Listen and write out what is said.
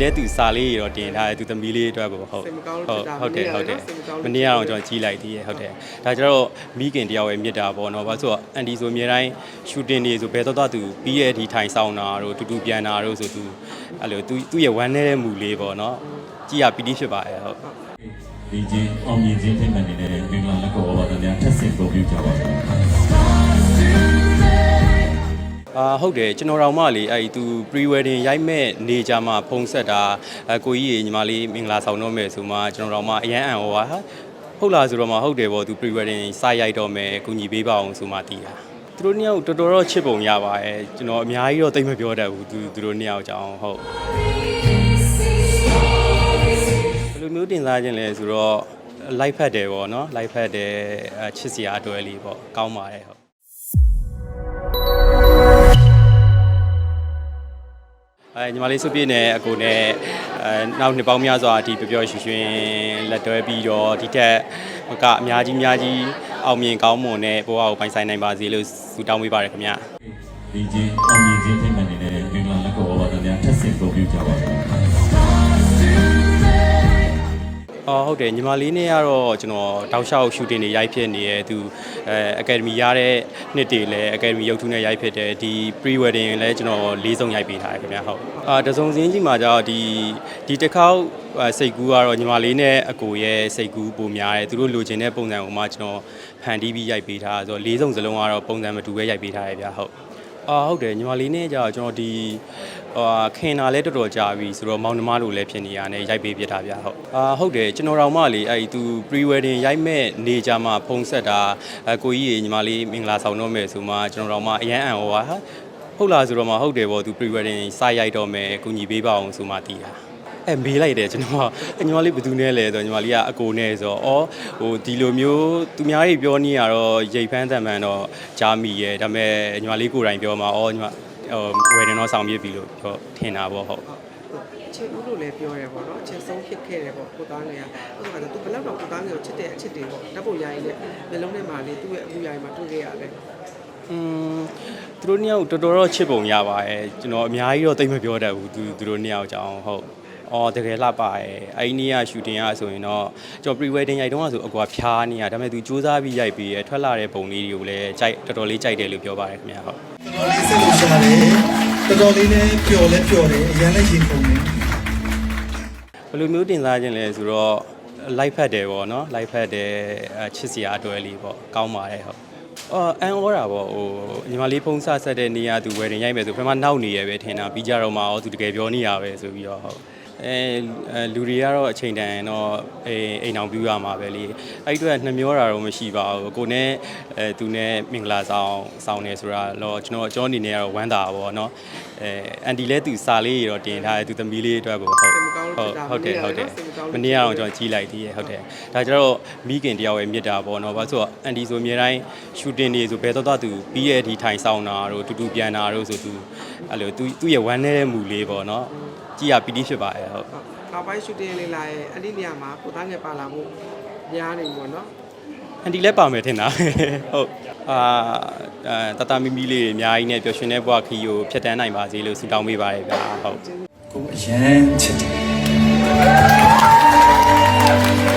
လဲသူစာလေးတွေတော့တင်ထားတယ်သူသမီးလေးအတွက်ကိုဟုတ်စိတ်မကောင်းဟုလို့တ်ဖြစ်တာဟုတ်တယ်ဟုတ်တယ်စိတ်မကောင်းလို့မနေ့ကတော့ကျွန်တော်ကြီးလိုက်သေးရဲ့ဟုတ်တယ်ဒါကြတော့မိခင်တယောက်ရဲ့မြစ်တာပေါ့နော်ဘာလို့ဆိုတော့အန်ဒီဆိုအမြဲတမ်း shooting တွေဆိုဘယ်တော့တော့သူပြီးရဲ့ဒီထိုင်ဆောင်တာတို့တူတူပြန်တာတို့ဆိုသူအဲ့လိုသူသူ့ရဲ့ဝမ်းနေတဲ့မူလေးပေါ့နော်ကြည်ရပီတိဖြစ်ပါရဲ့ဟုတ်ဒီချင်းအောင်မြင်ခြင်းဖြစ်မှန်နေတဲ့မင်္ဂလာလက်ကောဝါဒများထပ်ဆင့်ပုံပြကြပါမယ် အာဟုတ်တယ်ကျွန်တော်တို့မှလေအဲ့သူ pre wedding ရိုက်မဲ့နေကြမှာဖုံးဆက်တာအကိုကြီးရေညီမလေးမင်္ဂလာဆောင်တော့မယ်ဆိုမှကျွန်တော်တို့မှအရန်အံ့ဩပါဟာဟုတ်လားဆိုတော့မှဟုတ်တယ်ဗောသူ pre wedding စရိုက်တော့မယ်အကူညီပေးပါအောင်ဆိုမှတည်တာသူတို့နှစ်ယောက်တော်တော်တော့ချစ်ပုံရပါရဲ့ကျွန်တော်အများကြီးတော့တိတ်မပြောတတ်ဘူးသူသူတို့နှစ်ယောက်ကြောင်းဟုတ်ဘယ်လိုမျိုးတင်စားခြင်းလဲဆိုတော့ live ဖတ်တယ်ဗောနော် live ဖတ်တယ်အချစ်စရာအတွဲလေးဗောကောင်းပါတယ်ဟုတ် အဲညီမလေးစုပြည့်နဲ့အကိုနဲ့အဲနောက်နှစ်ပေါင်းများစွာဒီပျော်ပျော်ရွှင်ရွှင်လက်တွဲပြီးတော့ဒီထက်ကအများကြီးများကြီးအောင်မြင်ကောင်းမွန်တဲ့ဘဝကိုပိုင်ဆိုင်နိုင်ပါစေလို့ဆုတောင်းပေးပါရခင်ဗျာဒီချင်းအောင်မြင်ခြင်းဖြစ်မှန်နေ ဟုတ်တယ်ညီမလေးနဲ့ကတော့ကျွန်တော်တောက်လျှောက်ရှူတင်တွေရိုက်ဖြစ်နေရဲသူအဲအကယ်ဒမီရတဲ့နှစ်တွေလည်းအကယ်ဒမီရုပ်ထုနဲ့ရိုက်ဖြစ်တယ်ဒီ pre wedding လည်းကျွန်တော်လေးစုံရိုက်ပေးထားတယ်ခင်ဗျာဟုတ်အာတစုံစင်းကြီးမှာကျတော့ဒီဒီတစ်ခေါက်အဲစိတ်ကူးကတော့ညီမလေးနဲ့အကိုရဲ့စိတ်ကူးပုံများတယ်သူတို့လိုချင်တဲ့ပုံစံကိုမှကျွန်တော်ဖန်တီးပြီးရိုက်ပေးထားဆိုတော့လေးစုံစလုံးကတော့ပုံစံမတူပဲရိုက်ပေးထားရဗျာဟုတ် အာဟုတ်တယ်ညီမလေးနဲ့ကြာကျွန်တော်ဒီဟိုခင်တာလဲတော်တော်ကြာပြီဆိုတော့မောင်နှမလိုလည်းဖြစ်နေရနဲ့ရိုက်ပေးပြတာဗျာဟုတ်အာဟုတ်တယ်ကျွန်တော်တို့မှလေအဲ့သူ pre wedding ရိုက်မဲ့နေကြမှာဖုံးဆက်တာအကိုကြီးရေညီမလေးမင်္ဂလာဆောင်တော့မယ်ဆိုမှကျွန်တော်တို့မှအရန်အံ့ဩပါဟာဟုတ်လားဆိုတော့မှဟုတ်တယ်ဗောသူ pre wedding စရိုက်တော့မယ်အကူညီပေးပါအောင်ဆိုမှတည်တာ အဲမေးလိုက်တယ်ကျွန်တော်ကညီမလေးဘယ်သူနဲ့လဲဆိုတော့ညီမလေးကအကိုနဲ့ဆိုတော့ဩဟိုဒီလိုမျိုးသူများတွေပြောနေရတော့ရိတ်ဖန်းတန်မှန်တော့ကြားမိရဲ့ဒါပေမဲ့ညီမလေးကိုယ်တိုင်ပြောမှာဩညီမဟိုဝယ်တယ်တော့ဆောင်ပြစ်ပြီလို့ပြောထင်တာပေါ့ဟုတ်ချစ်ဦးလို့လည်းပြောရဲပေါ့နော်ချစ်ဆုံးဖြစ်ခဲ့တယ်ပေါ့ကိုသားငယ်ကအဲ့ဒါကသူဘယ်လောက်တော့ကိုသားငယ်ကိုချစ်တဲ့အချစ်တွေပေါ့ဓာတ်ပုံရိုင်းနဲ့မျိုးလုံးထဲမှာလေသူ့ရဲ့အမှုရိုင်းမှာတွေ့ခဲ့ရတယ်อืมသူတို့နှစ်ယောက်တော်တော်တော့ချစ်ပုံရပါရဲ့ကျွန်တော်အများကြီးတော့တိတ်မပြောတတ်ဘူးသူသူတို့နှစ်ယောက်ကြောင်းဟုတ် အော်တကယ်လှပရဲ့အဲ့ဒီနေ့ကရှူတင်ရဆိုရင်တော့ကျွန်တော် pre wedding ရိုက်တုန်းကဆိုအကွာဖျားနေရဒါပေမဲ့သူစူးစမ်းပြီးရိုက်ပြီးရထွက်လာတဲ့ပုံလေးတွေကိုလည်းကြိုက်တော်တော်လေးကြိုက်တယ်လို့ပြောပါတယ်ခင်ဗျာဟုတ်တော်လေးစိတ်လို့ရှာတယ်တော်တော်လေးလည်းပျော်လဲပျော်တယ်အရင်လည်းရင်ကုန်တယ်ဘယ်လိုမျိုးတင်စားခြင်းလဲဆိုတော့ live ဖတ်တယ်ပေါ့နော် live ဖတ်တယ်အချစ်စရာအတွဲလေးပေါ့ကောင်းပါတယ်ဟုတ်အော်အန်ဩတာပေါ့ဟိုညီမလေးဖုန်းဆက်ဆက်တဲ့နေရာသူ wedding ရိုက်မယ်ဆိုပထမနောက်နေရပဲထင်တာပြီးကြတော့မှအော်သူတကယ်ပြောနေရပဲဆိုပြီးတော့ဟုတ် အဲအဲလူတွေကတော့အချိန်တန်တော့အဲအိမ်အောင်ပြူရမှာပဲလေအဲ့ဒီအတွက်နှမျောတာတော့မရှိပါဘူးကိုနဲ့အဲသူနဲ့မင်္ဂလာဆောင်ဆောင်နေဆိုတာတော့ကျွန်တော်အကျော်အနေနဲ့ကတော့ဝမ်းသာပါပေါ့နော်အဲအန်တီလဲသူစာလေးတွေတော့တင်ထားတယ်သူသမီးလေးအတွက်ကိုဟုတ်စိတ်မကောင်းလို့ဟုတ်ဖြစ်တာဟုတ်တယ်ဟုတ်တယ်စိတ်မကောင်းလို့မနေ့ကတော့ကျွန်တော်ကြီးလိုက်သေးရဲ့ဟုတ်တယ်ဒါကြတော့မိခင်တယောက်ရဲ့မြစ်တာပေါ့နော်ဘာလို့ဆိုတော့အန်တီဆိုအမြဲတမ်း shooting တွေဆိုဘယ်တော့တော့သူပြီးရဲ့ဒီထိုင်ဆောင်တာတို့တူတူပြန်တာတို့ဆိုသူအဲ့လိုသူသူ့ရဲ့ဝမ်းနေတဲ့မူလေးပေါ့နော်ကြည်ရပီတိဖြစ်ပါရဲ့ဟုတ်နောက်ပိုင်းရှူတင်လေးလာရဲ့အဲ့ဒီနေရာမှာကိုသားငယ်ပါလာဖို့များနေပေါ့နော်အန်တီလည်းပါမယ်ထင်တာဟုတ်အာအာတတမီမီလေးတွေအများကြီးနဲ့ပျော်ရွှင်တဲ့ဘဝခီးကိုဖျက်တမ်းနိုင်ပါစေလို့ဆုတောင်းပေးပါရဗျာဟုတ်ကိုအရင်ချစ်တယ်